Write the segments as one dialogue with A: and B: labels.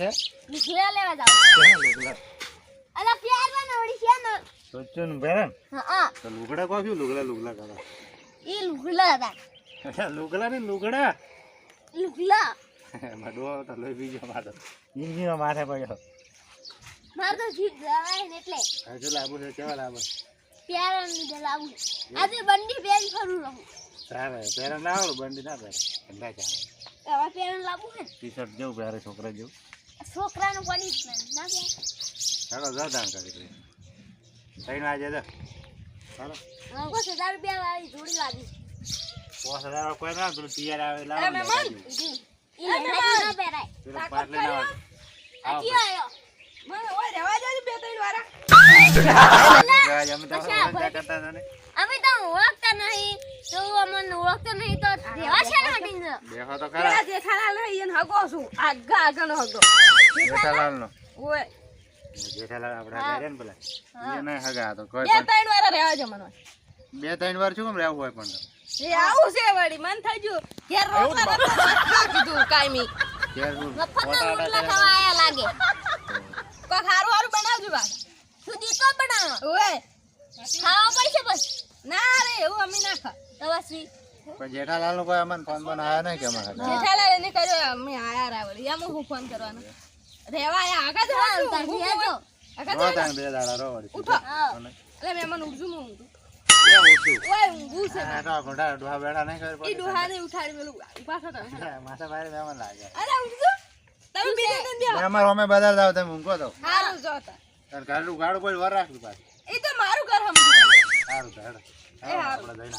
A: છે?
B: લુગડા લેવા જાવ. અલા પ્યાર બન નવડી છે ને
A: સોચું ને પહેરે ને
B: હા.
A: તો લુગડા કોફી લુગડા લુગડા કરો.
B: એ લુગડા હતા.
A: લુગડા ને લુગડા?
B: લુગડા.
A: મડવો તો લઈ બીજો માથે ઇન્જીનો માથે પડ્યો.
B: માર તો જીભ જવાય ને એટલે.
A: હજુ લાબુ છે કેવા લાબુ
B: પ્યાર ને લાવું આજે બંડી પહેરી ફરું રહું.
A: સારા પહેરે ના આવડું બંડી ના પહેરે. ઠંડા ચાલે.
B: હવે પહેર લાબુ છે
A: ટી શર્ટ જેવું પહેરે છોકરા જેવું.
B: છોકરાનું પનિશમેન્ટ. ના પહેર
A: ચાલો જાઓ દાન કરી દે ત્રણ આજે જા. ચાલો.
B: બસ હજાર રૂપિયા વાળી જોડી લાગી.
A: પાંચ હજાર કોઈ ના તું તૈયાર આવે લાવો મન
B: ઈ ના પહેરાય.
A: પેલું પાટ લઈને આવો
B: આયો.
C: મને ઓય રેવા દેજો બે ત્રણ વારા.
A: અમે તો કરતા હતા ને.
B: અમે તો ઓળખતા નહીં. તો અમને ઓળખતો નહીં તો દેવા છે ને હટીને
A: દેખો તો
C: પેલા
A: ખરા
C: જેઠાલાલ હોય એને હગો છું. આગા આગળનો હગો.
A: જેઠાલાલ નો
C: ઓય.
A: જેઠાલાલ આપડા ઘરે ને બોલા એ નહીં હગા તો કોઈ
C: બે ત્રણ વાર રહેવા જો મને.
A: બે ત્રણ વાર શું કેમ રહેવું હોય પણ
C: એ આવું છે વળી. મન થઈ ગયું. ઘેર રોટલા કીધું કાયમી.
A: ઘેર
B: રોટલા ખાવા આયા લાગે.
C: કોક ખારું હારું બનાવજો બા.
B: સુધી તો બનાવ.
C: ઓય.
B: ખાવા પડશે બસ.
C: ના રે એવું અમે ના ખા
B: તવાસી
A: પણ જેઠાલાલ નો કોઈ અમને ફોન પણ આયા નહીં કે અમારા
C: જેઠાલાલ એને કર્યો અમે આયા રાવળ એમ હું ફોન કરવાનો રેવા આયા આગા જો
B: હા,
C: હાચું.
B: તાર
C: હું
B: જો.
C: આગા જો
A: તાણ બે દાડા રો વળી.
C: ઉઠો.
B: હા.
C: એટલે મેં મને ઉઠું હું? ઓય ઊંઘું છે
A: આ તો ઘોડા ડોહા બેઠા નહીં ખબર
C: ઈ
A: પડતી.
C: ડોહાને ઉઠાડી પેલું પાછો તમે
A: માથા લાગે
C: અરે તમે દિન દ્યો.
A: અમારે અમે બદલ દાવ તમે ઊંઘો તો
C: હારું જો તાર.
A: તાર ગાડું ગાડું કોઈ વર રાખલું પાછું
C: ઈ તો મારું
A: સારું
C: એ
A: આપણે જઈને.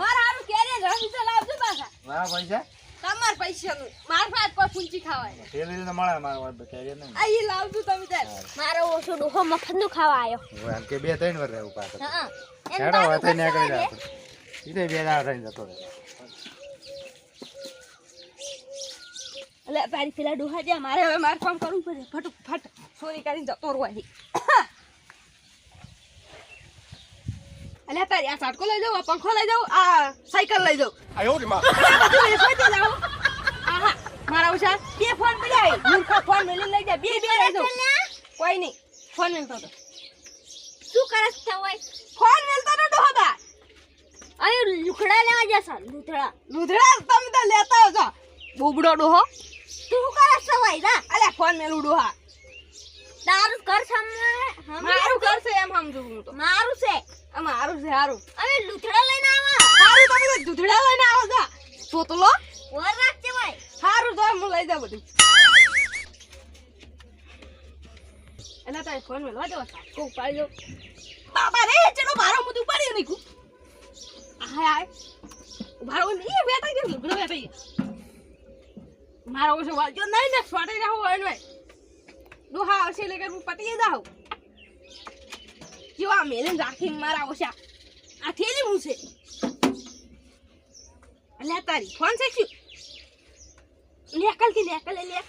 C: મારા હારું કેરીએ રસ તો લાવજો પાછા.
A: વાહ પૈસા?
C: તમાર પૈસાનું. માર પાસે પર ફૂંચી ખાવાય
A: તેલી ને મળે મારા વાત બતાવીએ ને
C: આ ઈ લાવજો તમે તાર
B: મારો ઓછો ડોહો મફતનું ખાવા આયો.
A: હવે કે બે ત્રણ વાર રહેવું પાછું.
B: હા એમ
A: હેડો હાથે નીકળી જાય આપણે. બે દાડા થઈને જતો રહે.
C: એટલે તારી પેલા ડોહા જ્યાં મારે હવે મારે કામ કરવું પડે. ફટ ફટ સોરી કરીને જતો રહો એટલે તારી આ સાટકો લઈ જાઉં આ પંખો લઈ જાઉં આ સાયકલ લઈ જાઉં. બધું વેચવા જ જાઉં. આહા મારા ઉષા બે ફોન મળ્યા. મૂર્ખા ફોન મેલી લઈ જાય બે બે લઈ જાઉં. કોઈ નહીં ફોન મેલતો તો
B: શું કરસ છે ઓય
C: ફોન મેલતો તો ડોહા બા
B: લુખડા લેવા જશો લુથડા.
C: લુધડા તમે તો લેતા હો છો બોબડો ડોહો.
B: તું શું કરસ છે ઓય ના
C: અલ્યા ફોન મેલું ડોહા.
B: તારું કર સામે
C: મારું કરશે એમ સમજુ હું તો.
B: મારું છે.
C: આ મારું છે હારું.
B: અમે લુથડા લઈને આવા.
C: હારું તમે તો દૂધડા લઈને આવો છો? તોતલો
B: ઓર રાખજે ભાઈ.
C: હારું તો હું લઈ જાઉં બધું. એના તારે ફોન મેલવા દેવા સાકો ઉપાડી દો. બાબા રે ચલો મારો મુદ ઉપાડી નીકું હાય હાય મારો નહીં બેઠા કે લુગડો ગયો મારો ઓછો વાંચો નહીં ને ફાટી રહું હોય ને ડોહા આવશે એટલે કે હું પતી જાઉં. કેવા મેલીને રાખી મારા ઓછા. આ થેલી હું છે? અલ્યા તારી, ફોન શું? લેકલ કે લેકલ લે.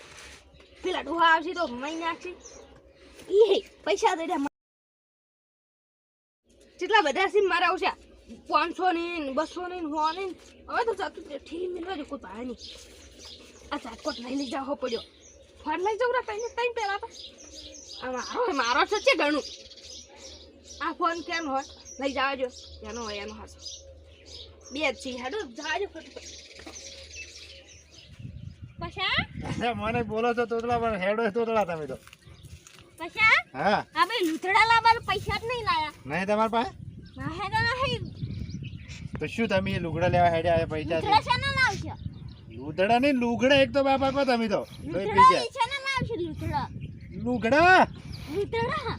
C: પેલા ડોહા આવશે તો મઈ નાખશે. ઈ પૈસા દે કેટલા બધા સિમ મારા ઓછા, પાંચસો ની બસો ની સો ની. હવે તો જતું ઠી મિલવા જો કોઈ ભાઈ નહીં. આ ચાટકોટ નહીં લઈ જાવ પડ્યો. ફોન લઈ જાઉં તઈને તઈને પેલા તો. આ મારો મારો છે છે ઘણું આ ફોન કેમ હોય? લઈ જાવજો એનો હોય એનો હાસો બે જ છે. હેડો જાજો ફટાફટ.
A: મને બોલો છો તોતલા પણ હેડો તોતલા તમે તો.
B: પૈસા
A: હા.
B: આપણે લુથડા લાવવાનું પૈસા જ નહીં લાયા.
A: નહીં તમારા પાસે?
B: માહે તો નહીં.
A: તો શું તમે એ લુગડા લેવા હેડ્યા આ પૈસા
B: લુથડા ને લાવશો
A: લુગડા નહીં લુગડા એક તો બાપા કો તમે તો. તોય
B: છે શાના લાવશો લુથડા.
A: લુગડા?
B: લુથડા?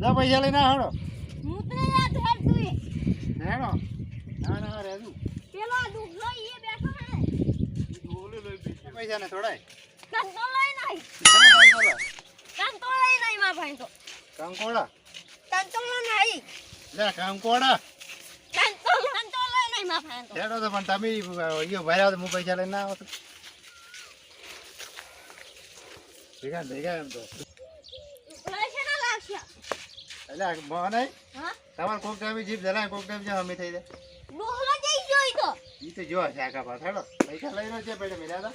A: જા પૈસા લઈને
B: મુતરા ધર તું એ.
A: હેડો. ના ના રેજુ
B: પેલો દુગલો ઈ બેઠો હે
A: પૈસા ને થોડાય.
B: કંતો લઈ નહીં કંતો લઈ નહીં માં ભાઈ તો.
A: કંકોડા
B: કંતો નહીં
A: લે કંકોડા
B: કંતો કંતો લઈ નહીં માં ભાઈ તો.
A: હેડો તો પણ તમે ઈયો ભર્યા તો હું પૈસા લઈને ના આવતો. ભેગા ભેગા એમ તો. એટલે મને તમારે કોક ટાઈમે જીભ જલાય કોક ટાઈમ જ્યાં અમે થઈ જાય.
B: ડોહલો જઈ જોઈ તો.
A: ઈ તો જો છે આખા પાછળ હેડો. પૈસા લઈ રહ્યો છે પેલે મેળા હતા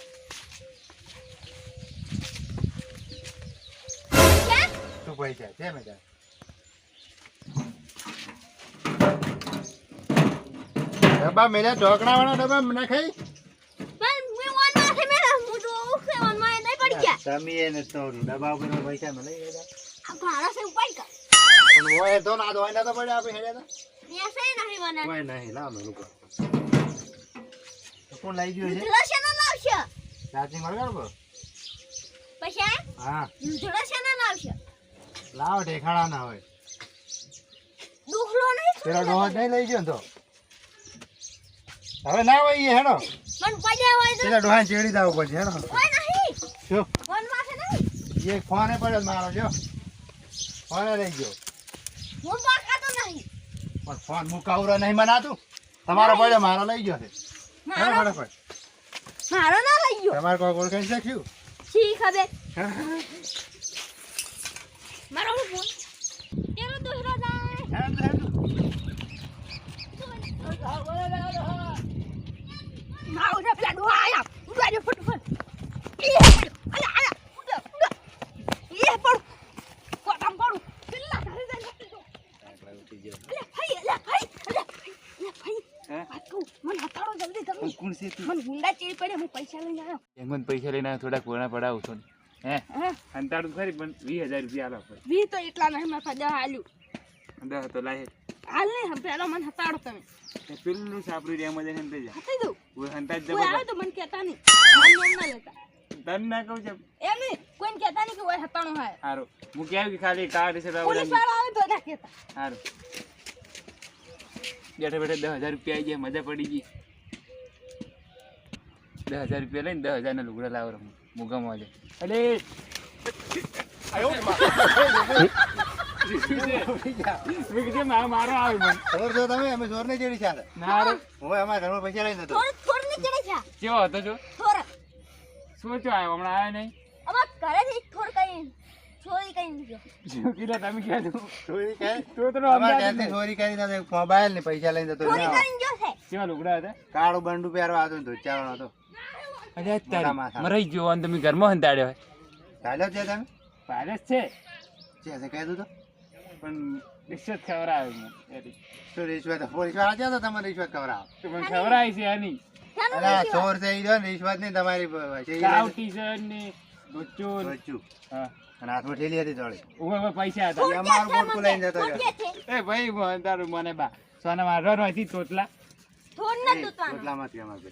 A: શું પૈસા છે મેળા ડબ્બા મેળા ઢોકણા વાળા ડબ્બા
B: નાખાઈ
A: તમે એને તો ડબ્બા ઉપર પૈસા મળે ગયા
B: મારા સે ઉપાય
A: હોય તો ના તો હોય ના તો પડે આપણે હેડ્યા
B: મેં છે નહીં મને
A: તો હોય નહીં લાવ મેં લોકો કોણ લઈ ગયું છે?
B: ના લાવશે?
A: હા.
B: દૂધળો છે ના લાવશે?
A: લાવ ઢેખાડા ના હોય.
B: દુખલો નહીં
A: પેલા ડોહા નહીં લઈ ગયો તો? હવે ના હોય હેડો.
B: મન પડ્યા હોય તો.
A: પેલા ડોહા ચેડી દાવ પડશે હેડો.
B: કોઈ નહીં.
A: જો.
B: ઓન માથે નહીં.
A: એ ફોને પડ્યો મારો જો. ફોને લઈ ગયો.
B: હું પાકાતો નહીં.
A: પણ ફોન મુકાવરો નહીં મનાતું. તમારો પડે મારો લઈ ગયો છે.
B: મારો? મારો ના લઈ ગયો.
A: તમારે કોઈ ઓળખાઈ શક્યું
B: શી? ખબર મારો હું ફોન તેરો દૂધળો જાય મારો છે પેલા ડોહા આયા ઉડવા દે ફટાફટ એ પડ્યો અલા અલા ઉડા ઉડા એ પડું કોટામ પડું પેલા ઘરે જઈને આપી દો અલે ભાઈ અલે ભાઈ અલે ભાઈ અલે ભાઈ
A: હે?
B: વાત કહું મને હટાડો જલ્દી તમે
A: કોણ છે
B: મને ગુંડા ચીડ પડે હું પૈસા લઈને આવ્યો.
D: એમાં પૈસા લઈને આવ્યો, થોડા કોણા પડાવું છું. હે? અંતાડું ખરી પણ વીસ હજાર રૂપિયા આલો પડે
B: વી તો એટલા નહીં મેં ફદા હાલ્યું
D: દસ તો લાહે
B: હાલ નહીં પેલો મને હટાડો તમે.
D: પેલું સાપડું રે એમાં જઈને હંતાઈ જા.
B: હટાઈ દઉં?
D: હું હંતાઈ જ
B: કોઈ આવે
D: જબર
B: તો મને કહેતા નહીં. મને ના લેતા.
D: તને ના કહું છે.
B: એમ નહીં કોઈને કહેતા નહીં કે ઓય હટાણો હોય.
D: સારું હું કેવું કે ખાલી કાર છે
B: પોલીસવાળા આવે તો ના કહેતા.
D: સારું બેઠે બેઠે દસ હજાર રૂપિયા આવી ગયા મજા પડી ગઈ. દસ હજાર રૂપિયા લઈને દસ હજારના લુગડા લાવો રમું મુગા મોજે. અલે! મેં કીધું મા- મારો આવે
A: ચોર છો તમે અમે સોર નહીં ચેડી ચાલે
D: ના હારું.
A: હું અમારા ઘરમાં પૈસા લઈને હતો
B: થોડની છે
D: કેવો હતો છો
B: થોડ
D: શું છો આવ્યો હમણાં આવ્યો નહીં?
B: અમાર ઘરેથી થોડ કઈ ચોરી
D: તમે કીધું
A: ચોરી કરી
D: તો તો
A: અમારા ઘરથી ચોરી કરી મોબાઈલ ને પૈસા લઈને જતો
B: ચોરી
A: રહ્યો.
B: ગયો છે.
D: કેવા લુગડા હતા?
A: કાળું બંડુ પહેરવા હતો ને ધોચાવાનો હતો.
D: અરે તારી. મરાઈ ગયો અને તમે ઘરમાં હંતાડ્યો
A: ચાલ્યો છે તમે?
D: પારસ છે.
A: છે છે કહી દઉં તો.
D: પણ રિશ્વત ખવડાવે મને એરી.
A: શું રિશ્વત? વાળા છે તો તમારે રિશ્વત ખવડાવો.
D: પણ મને ખવડાવી છે આની
B: અરે?
A: ચોર છે ઈ રિશ્વત નહીં તમારી છે
D: સાવ ટી શર્ટ ને બચ્ચું
A: બચ્ચું.
D: હા.
A: અને હાથમાં ઠેલી હતી જોડે.
D: ઊભા ઊભા પૈસા હતા.
A: એ અમારું બોટકું લઈને જતો રહ્યો.
D: એ ભાઈ મને તારું મને બા. સોના મારો હતી તોતલા
A: રોટલામાંથી અમારે.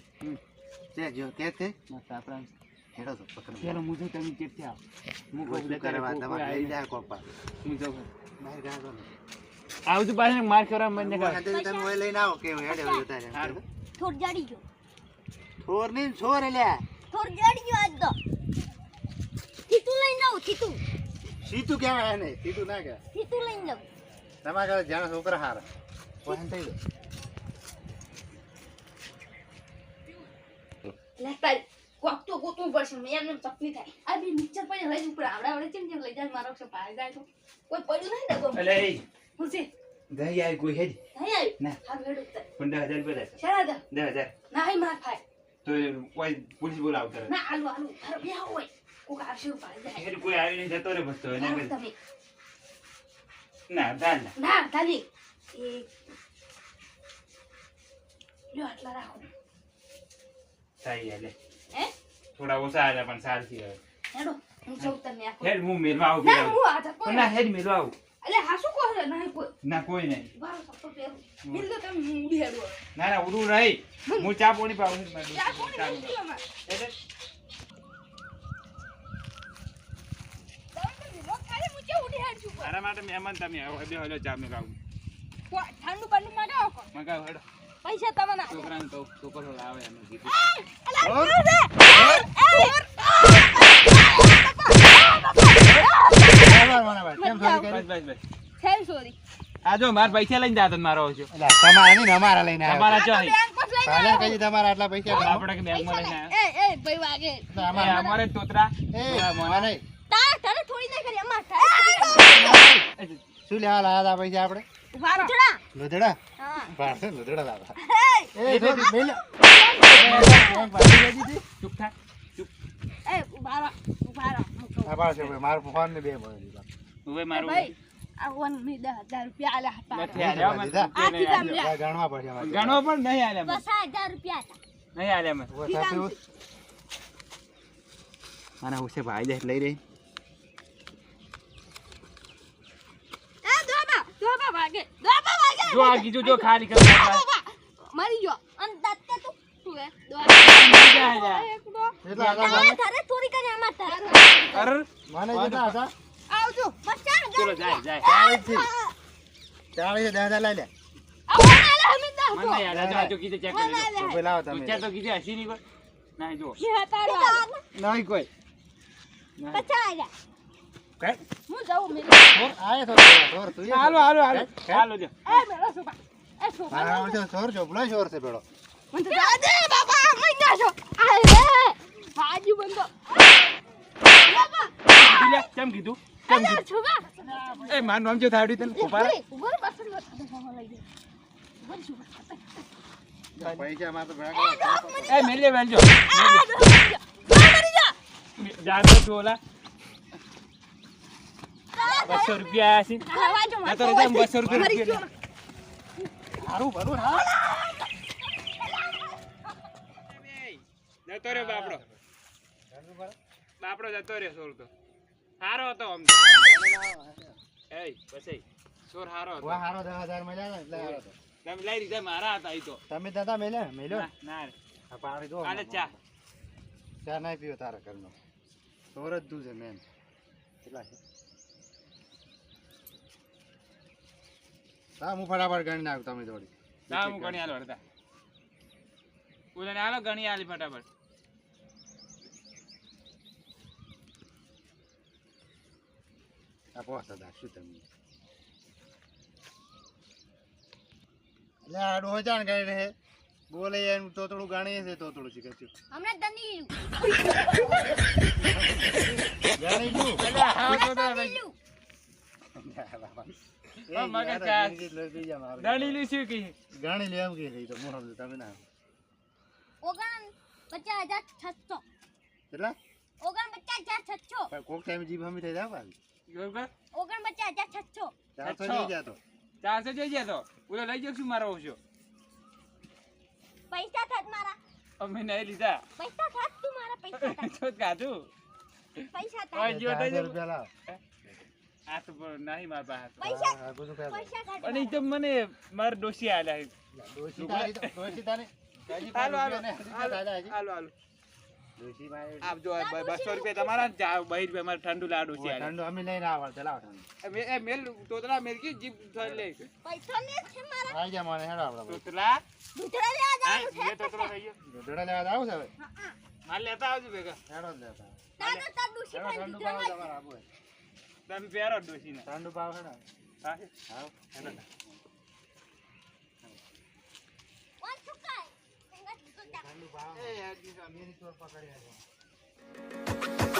A: છે જો તે તે
D: મસ્ત આપણા
A: હેડો તો પકડ.
D: પેલો મુજો તમે ચેટથી આવો હું
A: કરવા
D: કોઈ- કોઈ
A: તમારે લઈ જાય કોપા
D: હું જો
A: બહાર છો ને.
D: આવતું માર કરવા મને
A: કા તમે ઓય લઈને આવો કે હેડે.
D: સારું.
B: થોડ જડી ગયો.
A: થોરની છોર એલ્યા
B: થોડ જડી ગયો આજ તો. સીતુ લઈને આવ સીતુ
A: સીતું કેવા એને સીતું ના કે
B: સીતુ લઈને આવ.
A: તમારા જાણ છોકરા હારા. કોઈ થઈ ગયો
C: લે તારી કોક તો ગોતવું પડશે એમને ચકની થાય. આ બી નીચે પડે લઈ ઉપર આવડા આવડે કેમ કેમ લઈ જાય મારો છે પાર જાય તો. કોઈ પડ્યું નહીં ડબ્બો
D: અલે
C: છે?
D: ગઈ યાર કોઈ હેડ?
C: નહીં આવ્યું
D: ના.
C: હા વેડું ઉતર
D: પણ દસ હજાર રૂપિયા લેશે.
C: શેના દે
D: દસ હજાર.
C: ના અહીં માર ખાય
D: તો કોઈ પોલીસ બોલાવતા રહે.
C: ના આલુ આલુ તારો બે હોય. કોક આવશે પાય જાય.
D: હેડ કોઈ આવીને જતો રે બસતો એને ના દાલ ના.
C: ના તાલી એ. લ્યો આટલા રાખો.
D: થાય એટલે
C: હે?
D: થોડા ઓછા આવ્યા પણ સારથી હવે
C: હેડો હું સૌ તને આપો
D: હેડ હું મેળવા આવું
C: ના. હું આ
D: પણ ના હેડ મેળવા આવું.
C: એટલે હાસુ કહો છે? ના કોઈ.
D: ના કોઈ નહીં.
C: બારો સપ્તો પહેરું. મિલ દો તમે હું ઉડી હેડો
D: ના ના ઉડું રહી હું ચા પોણી પાઉં.
C: ચા
D: પોણી
C: એટલે તો
D: તારા માટે મહેમાન તમે આવો. બે હલો ચા મેળવાવું
C: ઠંડુ પાણી મગાવો
D: મગાવો હેડો.
C: પૈસા તમને.
D: છોકરાને કહું છોકરો લાવે એમ કીધું
A: બરાબર, બરાબર. કેમ કરી?
D: બસ બસ બસ
C: Thank sorry.
D: આ પૈસા લઈને જાતો મારો છો
A: તમારા નહીં અમારા લઈને.
D: તમારા
A: કહીએ તમારા આટલા પૈસા
D: આપણે કે બેંકમાં લઈને
C: એ
D: આવ્યા
C: એ ભાઈ વાગે
A: અમારા-
D: અમારે તોતરા
A: એ,
D: મોને.
B: તાર તારે થોડી નહીં કરી અમાર
A: શું લેવા લાવ્યા હતા પૈસા આપણે. લુધડા પાસે લુધડા લાવ્યા એ પાછી જતી
D: ચૂપ થા ચૂપ
C: એ ઊભા રહો ઊભા રહો હું કહું.
A: આ પાસે ભાઈ, ફોન ને બે મળે
D: હવે મારું
C: ભાઈ
D: નહીં આલ્યા.
A: ગણવા
D: પણ નહીં
B: રૂપિયા હતા
D: નહીં આલ્યા મને હું છે ભાઈ જાય લઈ રહી
C: એ દોબા દોબા વાગે દોબા વાગે
D: જો આ કીધું જો ખાલી કર
C: મરી ગયો
B: અને દાંતે તું
C: તું. હે?
D: જા, જા.
C: દોબા એકડો
A: કેટલા
B: તારે ચોરી કરે આમાં તાર.
D: અર
A: મને જતા હતા?
C: આવજો.
B: બસ ચાલ
D: ચલો જાય જાય.
A: ચાળીસથી. ચાળીસે દસ દાદા લઈ લે.
D: મને જો. આ જો કીધું ચેક કરી લો.
A: તો પેલા તમે.
D: વિચાર તો કીધું હસી નહીં કોઈ? ના જો.
C: જે
D: નહીં કોઈ.
B: હજાર.
A: કઈ?
C: હું જાઉં મેરે.
A: સોર આયો તો
D: હાલો હાલો હાલો? હાલો જો.
C: એ મેરો સુપા એ
A: છે પેલો.
C: મને તો દાદે બાબા મહિના છો. આ રે હાજી બંધો. બાબા
D: કેમ કીધું? કેમ કીધું? એ માન નામ જો થાડ્યું તને
C: ઊભા બસર નો લઈ
A: પૈસા માં તો ભેગા
D: એ મેલે મેલજો
C: આ
D: જાતો તું ઓલા. બસો રૂપિયા આયા છે. બસો રૂપિયા
C: ગયો.
A: ભરું હા
D: જતો રહ્યો બાપડો. બાપડો જતો રહ્યો સોર તો. સારો હતો આમ એ પછી સોર સારો હતો.
A: હારો દસ હજાર મળ્યા ને એટલે.
D: તમે લઈ લીધા મારા હતા ઈ તો.
A: તમે દાદા મેલે મેલ્યો?
D: ના, ના રે.
A: પાણી દો.
D: કાલે ચા.
A: ચા નહીં પીવો તારા ઘરનો. સોર જ તું છે મેન કેટલા છે? હા હું ફટાફટ ગણી નાખ તમે થોડી.
D: ના હું ગણી આલો હતા ઉલને આલો ગણી આલી ફટાફટ.
A: આ પોસ શું તમે? એટલે આ ડોહો જાણ ગઈ રહે બોલે એમ તોતડું ગાણીએ છે તોતળું શીખે છે.
B: હમણાં દની
A: ગાણી ગયું પેલા
D: હા તો
A: યાર,
D: ચાર.
A: જિંદગી જ લઈ બીજા મારું.
D: ગણી લી શું કી
A: ગાણી લે એમ કે તો મોહમ તમે ના.
B: ઓગણ પચાસ હજાર છસો.
A: કેટલા?
B: ઓગણ પચાસ હજાર છસો.
A: કોક ટાઈમ જીભ હમી થઈ જાય પાછી.
B: ઓગણ પચાસ હજાર છસો.
A: ચારસો
D: છસો.
A: જઈ ગયા તો.
D: ચારસો જઈ ગયા ઓલો લઈ જાવ શું મારો છો
B: પૈસા થાત મારા.
D: અમે નહીં લીધા.
B: પૈસા થાત તું મારા પૈસા થાત.
D: કાધું
B: પૈસા થાત.
A: રૂપિયા લાવ.
D: આ તો નહીં મારા પાસે અને તો મને માર ડોસી હાલો હાલો હાલો. હાલો આપજો બસો રૂપિયા તમારા ને ચા બહી રૂપિયા મારે ઠંડુ
A: લાડુ
D: છે
A: ઠંડુ અમે લઈને આવડે લાવ ઠંડુ.
D: એ મેલ તોતલા મેલ કી જીપ થોડી લે.
B: પૈસા ને છે મારા.
A: આઈ જા મને હેડો આપડે
D: તોતલા.
B: લેવા છે?
D: બે થઈ ગયો.
A: લેવા આવું છે હવે?
D: માલ લેતા આવજો ભેગા.
A: હેડો લેતા. આપવું હોય.
D: તમે પહેરો ડોસી ને.
A: ઠંડુ
D: હા?
B: છુકાય સંગત તો તા
A: ઠંડુ પાવ એ મેરી ચોર પકડી રાખો